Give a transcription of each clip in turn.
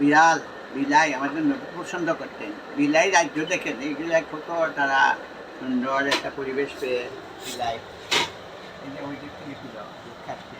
বিড়াল, বিলাই আমাদের পছন্দ করতেন। বিলাই রাজ্য দেখেন এইগুলা কত তারা সুন্দর একটা পরিবেশ পেয়ে বিলাই। এটা ওই থেকে।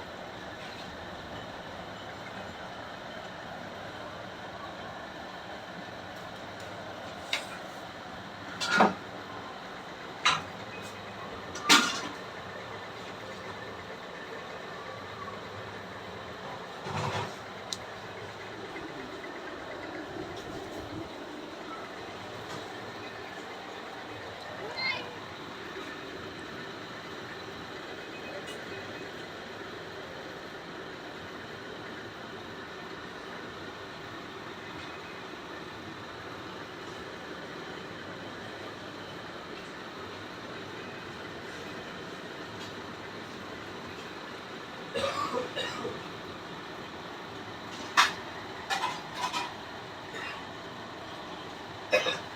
খাচ্ছে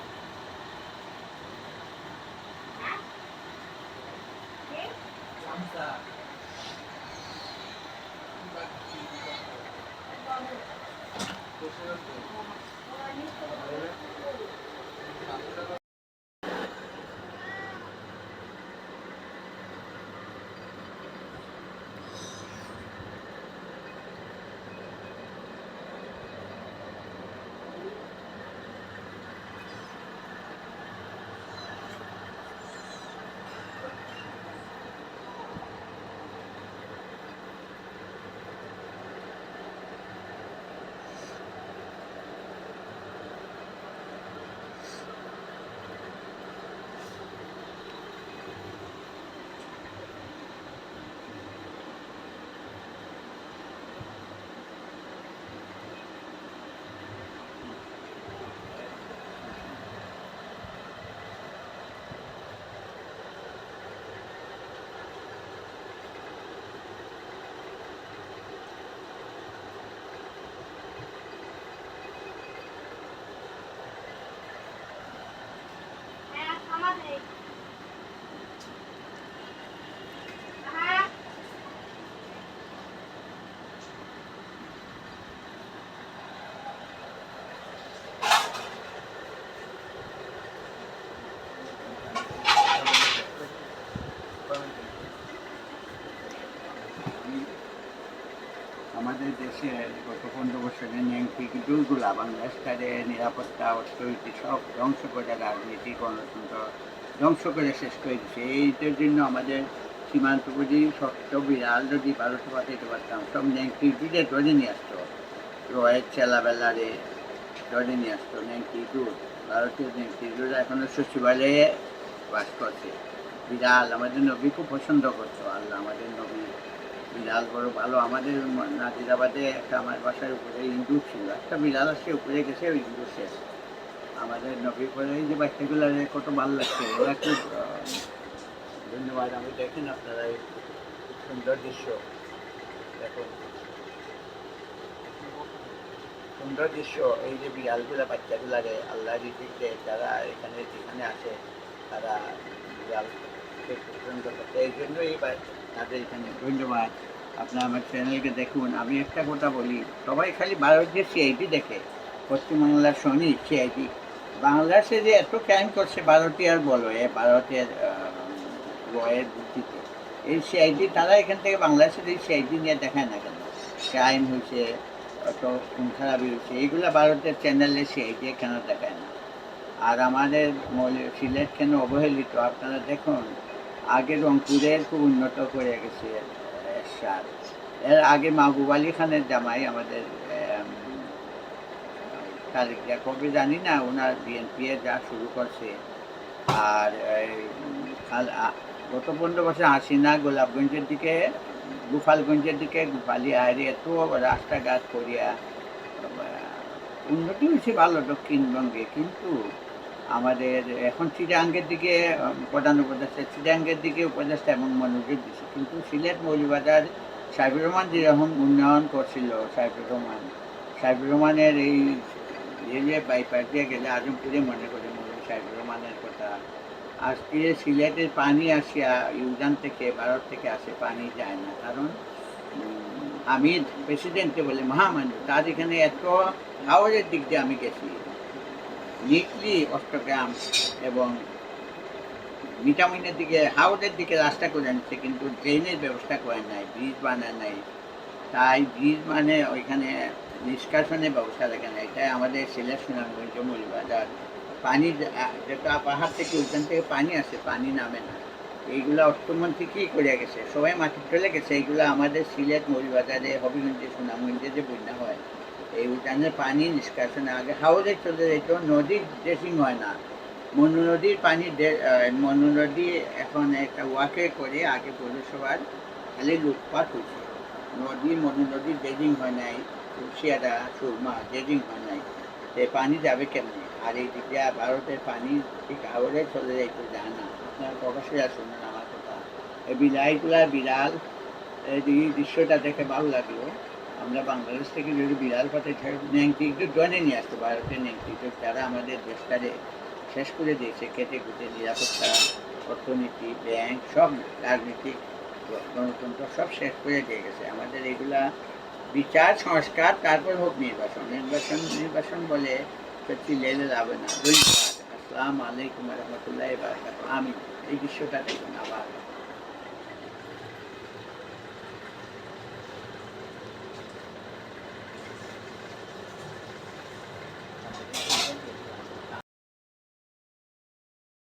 হ্যাঁ আমাদের হ্যাঁ আমাদের দেশে গত পনেরো বছরে ন্যাংটি দুর্গুলা বাংলাদেশটারে নিরাপত্তা, অর্থনীতি সব ধ্বংস করে রাজনীতি গণতন্ত্র ধ্বংস করে শেষ করে দিচ্ছে এইটার জন্য আমাদের সীমান্তবর্তী ছোট্ট বিড়াল যদি ভারতে পাঠাইতে পারতাম, সব ন্যাংটি দুধে ধরে নিয়ে আসতো। রয়ের চেলাবেলারে ধরে নিয়ে আসতো ন্যাংটি দুধ। ভারতীয় ন্যাংটি দুধ এখনও সচিবালয়ে বাস করছে। বিড়াল আমাদের নবী খুব পছন্দ করতো, আল্লাহ আমাদের নবী বিড়াল বড় ভালো। আমাদের নাজিরাবাদে একটা আমার বাসার উপরে ইন্দুর ছিল। একটা বিড়াল আসছে উপরে গেছে, ওই ইন্দুর শেষ। আমাদের নবী করে যে বাচ্চাগুলো কত ভালো লাগছে ওরা খুব ধন্যবাদ। আমি দেখেন আপনারা এই সুন্দর দৃশ্য। দেখুন। সুন্দর দৃশ্য, এই যে বিড়ালগুলা বাচ্চাগুলারে আল্লাহ রিজিকে যারা এখানে, যেখানে আসে, তারা বিড়াল এই জন্য এই তাদের এখানে ধন্যবাদ। আপনার আমার চ্যানেলকে দেখুন, আমি একটা কথা বলি, সবাই খালি ভারতীয় সিআইডি দেখে। পশ্চিমবাংলার শনি সিআইডি বাংলাদেশে যে এত ক্রাইম করছে, ভারতীয় বলো, এ ভারতের রয়ের বুদ্ধিতে এই সিআইডি তারা এখান থেকে বাংলাদেশের এই সিআইডি নিয়ে দেখায় না কেন? ক্রাইম হয়েছে, অত খুন খারাপি হয়েছে এইগুলো ভারতের চ্যানেলে সিআইডি কেন দেখায় না? আর আমাদের সিলেট কেন অবহেলিত? আপনারা দেখুন আগে রংপুরের খুব উন্নত করে গেছে এরশাদ এর আগে মাহবুব আলী খানের জামাই আমাদের তারিখটা কবে জানি না ওনার বিএনপি যা শুরু করছে। আর গত পনেরো বছর হাসিনা গোলাপগঞ্জের দিকে, গোপালগঞ্জের দিকে, গোপালি আহারি এত রাস্তাঘাট করিয়া উন্নতি হয়েছে ভালো দক্ষিণবঙ্গে, কিন্তু আমাদের এখন চিরাঙ্গের দিকে প্রধান উপদেষ্টা চিরাঙ্গের দিকে উপদেষ্টা এমন মনোযোগ দিচ্ছে কিন্তু সিলেট মৌলবাজার সাইবুর রহমান যেরকম উন্নয়ন করছিল সাইবুর রহমান সাইবুর রহমানের এই রেলওয়ে বাইপাস দিয়ে গেলে আজমপুরে মনে করে মনে সাইবুর রহমানের কথা। আজকে সিলেটের পানি আসিয়া ইউজান থেকে, ভারত থেকে আসে, পানি যায় না। কারণ হামিদ প্রেসিডেন্টকে বলে মহামান্য, তার এখানে এত হাওড়ের দিক দিয়ে আমি গেছি। নিকলি অষ্টগ্রাম এবং মিটামিনের দিকে হাওড়ের দিকে রাস্তা করে আনছে, কিন্তু ড্রেনের ব্যবস্থা করে নাই, ব্রিজ বানায় নাই। তাই ব্রিজ মানে ওইখানে নিষ্কাশনের ব্যবস্থা রাখে নাই। তাই আমাদের সিলেট সুনামগঞ্জ মৌলবাজার পানি যেটা পাহাড় থেকে ওইখান থেকে পানি আসে, পানি নামে না। এইগুলা অর্থমন্ত্রী কী করে গেছে? সবাই মাটি চলে গেছে। এইগুলো আমাদের সিলেট মৌলবাজারে হবিগঞ্জে, সুনামগঞ্জে যে বন্যা হয় এই উঠানের পানি নিষ্কাশন আগে হাওড়ে চলে যেত নদীর ড্রেসিং হয় না। মনু নদীর পানি মনু নদী এখন একটা ওয়াকে করে আগে পৌরসভার খালি লুটপাট হয়েছে। নদী, মনু নদীর ড্রেজিং হয় নাই, কুশিয়ারা, সুরমা ড্রেজিং হয় নাই। সে পানি যাবে কেমনে? আর এই দিকে ভারতের পানি ঠিক হাওড়ে চলে যাইতো যায় না। আপনার প্রকাশ্যে শুনুন আমার কথা। এই বিলাইগুলা বিড়াল, এই দৃশ্যটা দেখে ভালো লাগল। আমরা বাংলাদেশ থেকে যদি বিড়াল ন্যাংটি একটু জনে নিয়ে আসতো ভারতের ন্যাংটি, তো তারা আমাদের দেশটারে শেষ করে দিয়েছে, কেটে কুটে নিরাপত্তা, অর্থনীতি, ব্যাংক, সব রাজনীতিক গণতন্ত্র সব শেষ করে দিয়ে গেছে। আমাদের এগুলা বিচার, সংস্কার, তারপর হোক নির্বাচন। নির্বাচন নির্বাচন বলে সত্যি লেলে যাবে না। আসসালামু আলাইকুম রহমতুল্লাহ আমি এই দৃশ্যটা দেখুন আবার।